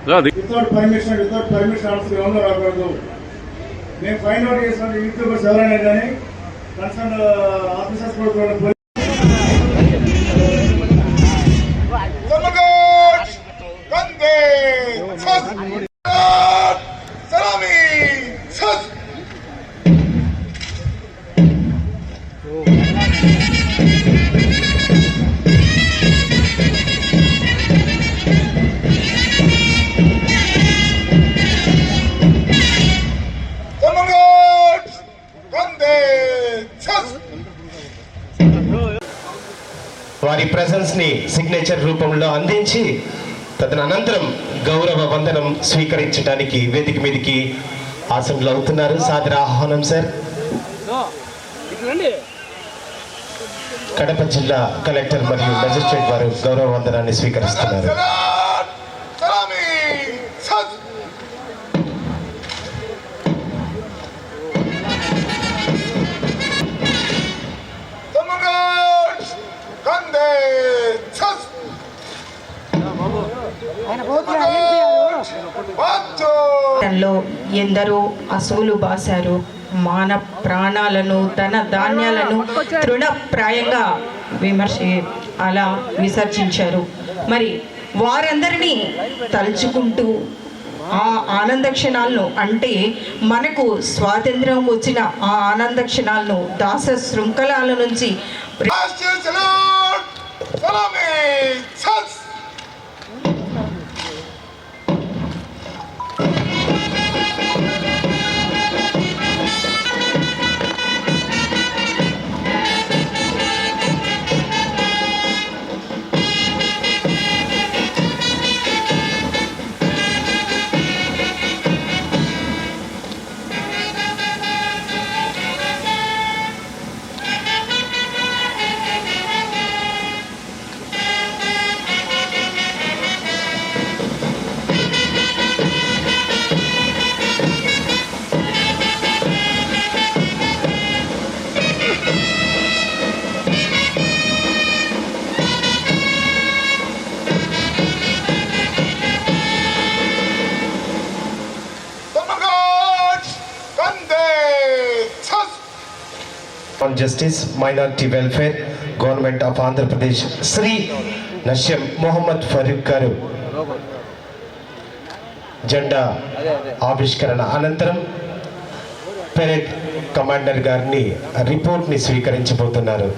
మీరంతా వెళ్ళిపోరండి అది without permission without permission also ఎవరు రాకూడదు నేను ఫైన్ అవుట్ చేసిన యూట్యూబర్స్ ఎవరైనా కానీ కన్సర్న్ ఆఫీసర్స్ కూడా చూడండి సిగ్నేచర్ రూపంలో అందించి తదనంతరం గౌరవ వందనం స్వీకరించడానికి వేదిక మీదకి ఆసనలు అవుతున్నారు. సాదర ఆహ్వానం సార్. కడప జిల్లా కలెక్టర్ మరియు మెజిస్ట్రేట్ వారు గౌరవ వందనాన్ని స్వీకరిస్తున్నారు. లో ఎందరో అసువులు బాశారు. మాన ప్రాణాలను తన ధాన్యాలను తృణప్రాయంగా విమర్శ అలా విసర్జించారు. మరి వారందరినీ తలుచుకుంటూ ఆ ఆనంద క్షణాలను అంటే మనకు స్వాతంత్రం వచ్చిన ఆ ఆనంద క్షణాలను దాస శృంఖలాల నుంచి and justice minority welfare government of Andhra Pradesh Shri Nashyam Mohammad Farooq గారు జెండా ఆవిష్కరణ అనంతరం పెరేడ్ కమాండర్ గారిని రిపోర్ట్ని స్వీకరించబోతున్నారు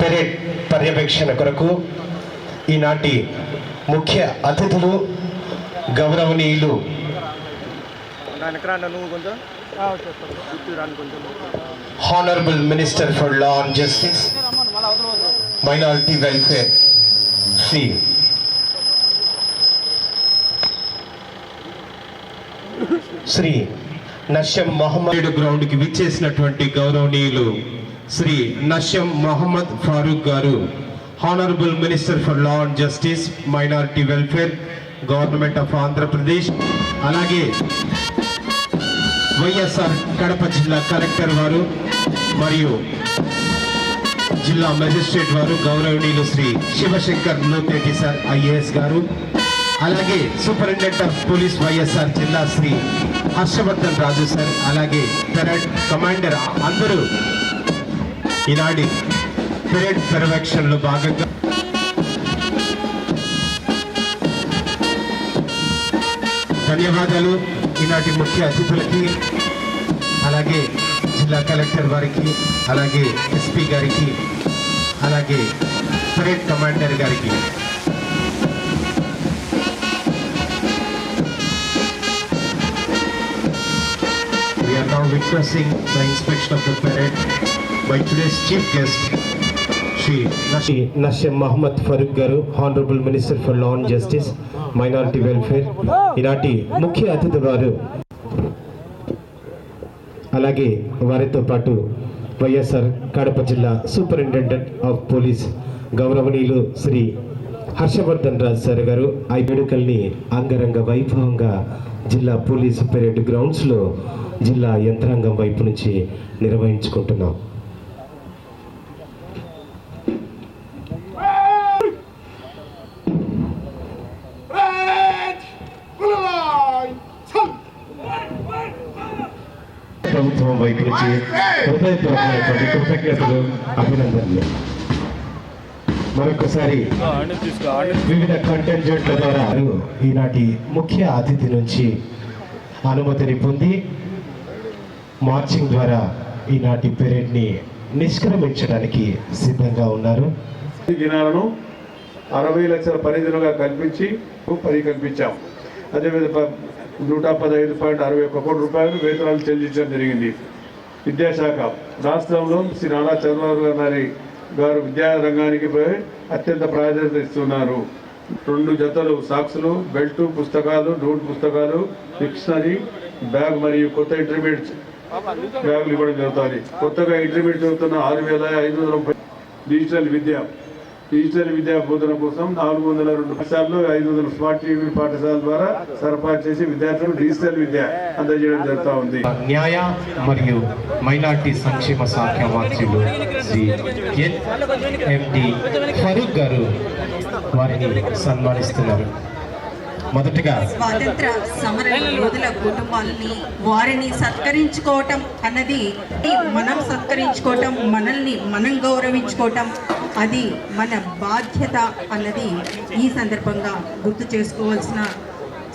పెరేడ్ పర్యవేక్షణ కొరకు ఈనాటి ముఖ్య అతిథులు గౌరవనీయులు. Honourable minister for law and justice minority welfare Shri Shri Nashyam Mohammad గ్రౌండ్కి విచ్చేసినటువంటి గౌరవనీయులు శ్రీ నష్యం మొహమ్మద్ ఫారూక్ గారు. Honourable minister for law and justice minority welfare government of Andhra Pradesh అలాగే వైఎస్ఆర్ కడప జిల్లా కలెక్టర్ వారు మరియు జిల్లా మెజిస్ట్రేట్ వారు గౌరవనీయులు శ్రీ శివశంకర్ లోతేటి సార్ ఐఏఎస్ గారు అలాగే సూపరింటెండెంట్ ఆఫ్ పోలీస్ వైఎస్ఆర్ జిల్లా శ్రీ హర్షవర్ధన్ రాజు సార్ అలాగే పెరడ్ కమాండర్ అందరూ ఈనాటి పెరేడ్ పర్యవేక్షణలో భాగంగా ధన్యవాదాలు. ఈనాటి ముఖ్య అతిథులకి అలాగే జిల్లా కలెక్టర్ వారికి అలాగే ఎస్పీ గారికి అలాగే పరేడ్ కమాండర్ గారికి. We are now witnessing the inspection of the parade by today's chief guest, Nasham Mohammad Farooq గారు honourable minister for law and justice minority welfare ఈనాటి ముఖ్య అతిథి వారు. అలాగే వారితో పాటు వైఎస్ఆర్ కడప జిల్లా సూపరింటెండెంట్ ఆఫ్ పోలీస్ గౌరవనీయులు శ్రీ హర్షవర్ధన్ రాజ్ సార్ గారు ఆ వేడుకల్ని అంగరంగ వైభవంగా జిల్లా పోలీసు పెరేడ్ గ్రౌండ్స్లో జిల్లా యంత్రాంగం వైపు నుంచి నిర్వహించుకుంటున్నాం. ప్రభుత్వం వైపు నుంచి హృదయపూర్వకమైనటువంటి కృతజ్ఞతలు అభినందనలు. మరొకసారి వివిధ కంటెంజెంట్ల ద్వారా ఈనాటి ముఖ్య అతిథి నుంచి అనుమతిని పొంది మార్చింగ్ ద్వారా ఈనాటి పెరేడ్ని నిష్క్రమించడానికి సిద్ధంగా ఉన్నారు. ఈ దినాలను అరవై లక్షల పని దినాలుగా కల్పించి పది కల్పించాం. అదేవిధంగా నూట పదహైదు పాయింట్ అరవై ఒక్క కోటి రూపాయలు వేతనాలు చెల్లించడం జరిగింది. విద్యాశాఖ. రాష్ట్రంలో శ్రీ నారా చంద్రబాబు గారి గారు విద్యా రంగానికి అత్యంత ప్రాధాన్యత ఇస్తున్నారు. రెండు జతలు సాక్సులు బెల్ట్ పుస్తకాలు నోట్ పుస్తకాలు డిక్షనరీ బ్యాగ్ మరియు కొత్త ఇంటర్మీడియట్ బ్యాగులు ఇవ్వడం జరుగుతుంది. కొత్తగా ఇంటర్మీడియట్ చదువుతున్న ఆరు వేల ఐదు వందల డిజిటల్ విద్య డిజిటల్ విద్యా బోధన కోసం నాలుగు వందల రెండు పాఠశాలలో ఐదు వందల స్మార్ట్ టీవీ పాఠశాల ద్వారా సరఫరా చేసి విద్యార్థులకు డిజిటల్ విద్య అందజేయడం జరుగుతూ ఉంది. న్యాయ మరియు మైనార్టీ సంక్షేమ శాఖ మంత్రులు శ్రీ ఫరూక్ గారు వారిని సన్మానిస్తున్నారు. మొదటగా స్వాతంత్ర సమర యోధుల కుటుంబాలని వారిని సత్కరించుకోవటం అన్నది మనం సత్కరించుకోవటం మనల్ని మనం గౌరవించుకోవటం అది మన బాధ్యత అన్నది ఈ సందర్భంగా గుర్తు చేసుకోవాల్సిన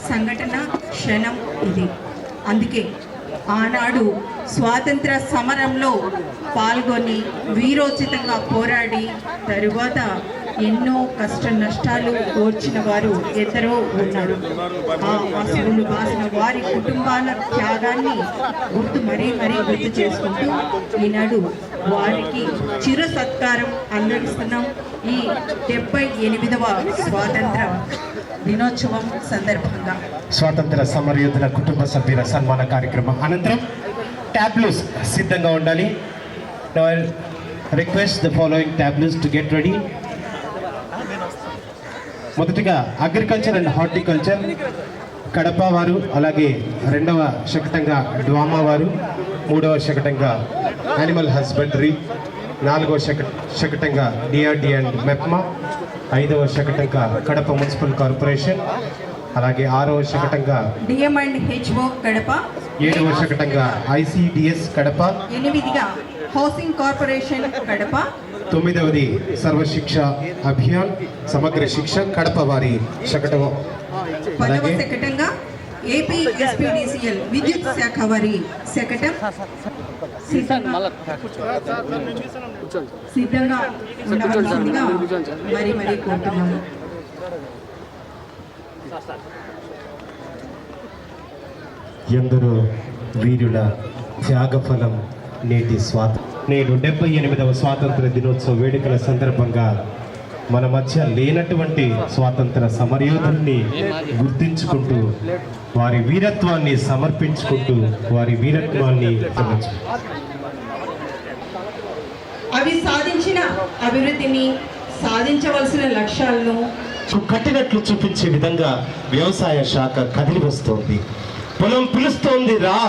సంఘటన క్షణం ఇది. అందుకే ఆనాడు స్వాతంత్ర సమరంలో పాల్గొని వీరోచితంగా పోరాడి తరువాత ఎన్నో కష్ట నష్టాలు ఓర్చిన వారు ఎందరో ఉన్నారు. ఆ అసువులు బాసిన వారి కుటుంబాల త్యాగాన్ని గుర్తు మరీ మరీ గుర్తు చేసుకుంటూ ఈనాడు వారికి చిరు సత్కారం అందరిస్తున్నాం ఈ డెబ్బై ఎనిమిదవ స్వాతంత్ర దినోత్సవం సందర్భంగా. స్వాతంత్ర సమరయోధుల కుటుంబ సభ్యుల సన్మాన కార్యక్రమం అనంతరం ట్యాబ్లూస్ సిద్ధంగా ఉండాలి. Request the following tableaux to get ready మొదటిగా అగ్రికల్చర్ అండ్ హార్టికల్చర్ కడప వారు అలాగే రెండవ శకటంగా డ్వామా వారు మూడవ శకటంగా యానిమల్ హస్బెండరీ నాలుగవ శక శకటంగా డిఆర్డి అండ్ మెప్మా ఐదవ శకటంగా కడప మున్సిపల్ కార్పొరేషన్ అలాగే ఆరవ శకటంగా డిఎం అండ్ హెచ్ఓ కడప ఏడవ శకటంగా ఐసిడిఎస్ కడప ఎనిమిదిగా హౌసింగ్ కార్పొరేషన్ కడప తొమ్మిదవది సర్వశిక్ష అభియాన్ సమగ్ర శిక్ష కడప వారి శకటం పదవ అలాగే శకటంగా ఏపీ ఎస్పీడీసీఎల్ విద్యుత్ శాఖ వారి శకటం. సిద్ధంగా సిద్ధంగా ఉండవలసిందిగా మరి మరి కోరుతున్నాము. ఎందరో వీరుల త్యాగఫలం నేటి స్వాత నేడు డెబ్బై ఎనిమిదవ స్వాతంత్ర దినోత్సవ వేడుకల సందర్భంగా మన మధ్య లేనటువంటి స్వాతంత్ర సమరయోధుల్ని గుర్తించుకుంటూ వారి వీరత్వాన్ని సమర్పించుకుంటూ వారి వీరత్వాన్ని. అవి సాధించిన అభివృద్ధిని సాధించవలసిన లక్ష్యాలను కట్టినట్లు చూపించే విధంగా వ్యవసాయ శాఖ కదిలి వస్తోంది పొలం పిలుస్తోంది రా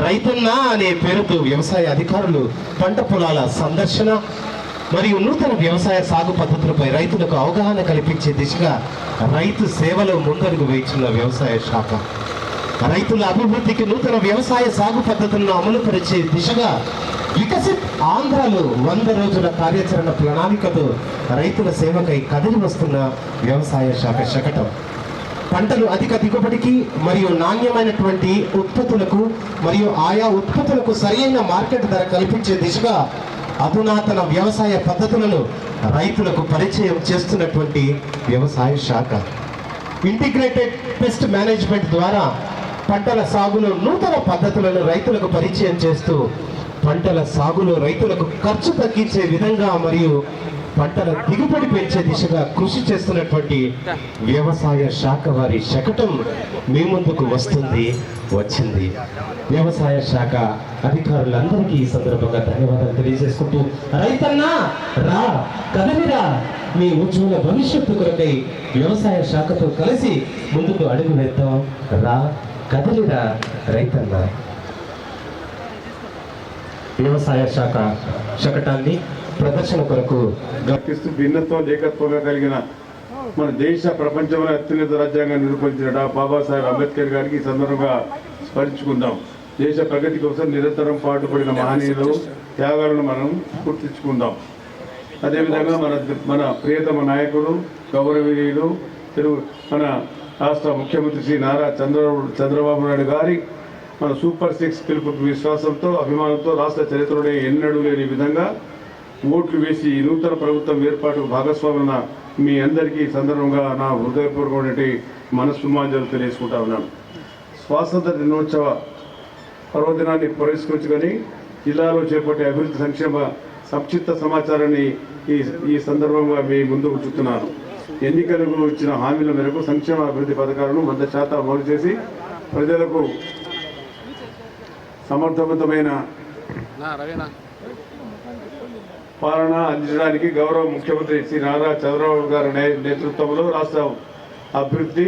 రైతన్నా అనే పేరుతో వ్యవసాయ అధికారులు పంట పొలాల సందర్శన మరియు నూతన వ్యవసాయ సాగు పద్ధతులపై రైతులకు అవగాహన కల్పించే దిశగా రైతు సేవలో ముందడుగు వేయించిన వ్యవసాయ శాఖ. రైతుల అభివృద్ధికి నూతన వ్యవసాయ సాగు పద్ధతులను అమలుపరిచే దిశగా వికసిత్ ఆంధ్రలో వంద రోజుల కార్యాచరణ ప్రణాళికతో రైతుల సేవకై కదిలి వస్తున్న వ్యవసాయ శాఖ శకటం. పంటలు అధిక దిగుబడికి మరియు నాణ్యమైనటువంటి ఉత్పత్తులకు మరియు ఆయా ఉత్పత్తులకు సరైన మార్కెట్ ధర కల్పించే దిశగా అధునాతన వ్యవసాయ పద్ధతులను రైతులకు పరిచయం చేస్తున్నటువంటి వ్యవసాయ శాఖ. ఇంటిగ్రేటెడ్ పెస్ట్ మేనేజ్మెంట్ ద్వారా పంటల సాగులో నూతన పద్ధతులను రైతులకు పరిచయం చేస్తూ పంటల సాగులో రైతులకు ఖర్చు తగ్గించే విధంగా మరియు పంటల దిగుబడి పెంచే దిశగా కృషి చేస్తున్నటువంటి వ్యవసాయ శాఖ వారి శకటం మీ ముందుకు వస్తుంది వచ్చింది. వ్యవసాయ శాఖ అధికారులందరికీ ఈ సందర్భంగా ధన్యవాదాలు తెలియజేసుకుంటూ రైతన్నా రా కదలిరా. మీ ఉజ్వల భవిష్యత్తు కొరకై వ్యవసాయ శాఖతో కలిసి ముందుకు అడుగు వేద్దాం. రా కదలిరా రైతన్నా. వ్యవసాయ శాఖ శకటాన్ని ప్రదర్శన కొరకు గర్పిస్తూ భిన్నత్వం ఏకత్వంగా కలిగిన మన దేశ ప్రపంచంలో అత్యున్నత రాజ్యాంగాన్ని నిరూపించిన బాబాసాహెబ్ అంబేద్కర్ గారికి ఈ సందర్భంగా స్మరించుకుందాం. దేశ ప్రగతి కోసం నిరంతరం పాటుపడిన మహనీయులు త్యాగాలను మనం గుర్తించుకుందాం. అదేవిధంగా మన మన ప్రియతమ నాయకుడు గౌరవనీయులు తెలుగు మన రాష్ట్ర ముఖ్యమంత్రి శ్రీ నారా చంద్రబాబు చంద్రబాబు నాయుడు గారి మన సూపర్ సిక్స్ పిలుపు విశ్వాసంతో అభిమానంతో రాష్ట్ర చరిత్రలో ఎన్నడూ లేని విధంగా ఓట్లు వేసి నూతన ప్రభుత్వం ఏర్పాటు భాగస్వామున మీ అందరికీ సందర్భంగా నా హృదయపూర్వకమైనటువంటి మనస్సుమాంజలు తెలియజేసుకుంటా ఉన్నాను. స్వాతంత్ర దినోత్సవ పర్వదినాన్ని పురస్కరించుకొని జిల్లాలో చేపట్టే అభివృద్ధి సంక్షేమ సంక్షిప్త సమాచారాన్ని ఈ ఈ సందర్భంగా మీ ముందు ఉంచుతున్నాను ఎన్నికలకు ఇచ్చిన హామీల మేరకు సంక్షేమ అభివృద్ధి పథకాలను వంద శాతం అమలు చేసి ప్రజలకు సమర్థవంతమైన పాలన అందించడానికి గౌరవ ముఖ్యమంత్రి శ్రీ నారా చంద్రబాబు గారి నేతృత్వంలో రాష్ట్ర అభివృద్ధి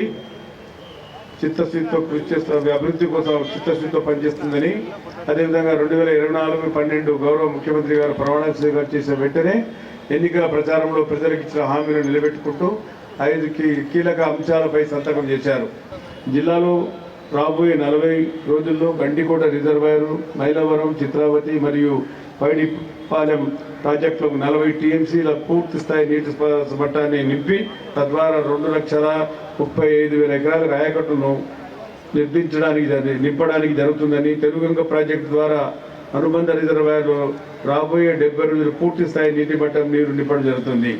చిత్తశుద్ధితో కృషి చేస్తుంది అభివృద్ధి కోసం చిత్తశుద్ధితో పనిచేస్తుందని అదేవిధంగా రెండు వేల ఇరవై నాలుగు పన్నెండు గౌరవ ముఖ్యమంత్రి గారు ప్రమాణ స్వీకారం చేసిన వెంటనే ఎన్నికల ప్రచారంలో ప్రజలకు ఇచ్చిన హామీలు నిలబెట్టుకుంటూ ఐదు కీ- కీలక అంశాలపై సంతకం చేశారు. జిల్లాలో రాబోయే నలభై రోజుల్లో గండికోట రిజర్వాయరు మైలవరం చిత్రావతి మరియు పైడిపాలెం ప్రాజెక్టులకు నలభై టీఎంసీల పూర్తి స్థాయి నీటి మట్టాన్ని నింపి తద్వారా రెండు లక్షల ముప్పై ఐదు వేల ఎకరాలకు ఆయకట్టును నిర్మించడానికి నింపడానికి జరుగుతుందని తెలుగుగంగ ప్రాజెక్టు ద్వారా అనుబంధ రిజర్వాయర్లో రాబోయే డెబ్బై రోజులు పూర్తి స్థాయి నీటి మట్టం నీరు నింపడం జరుగుతుంది.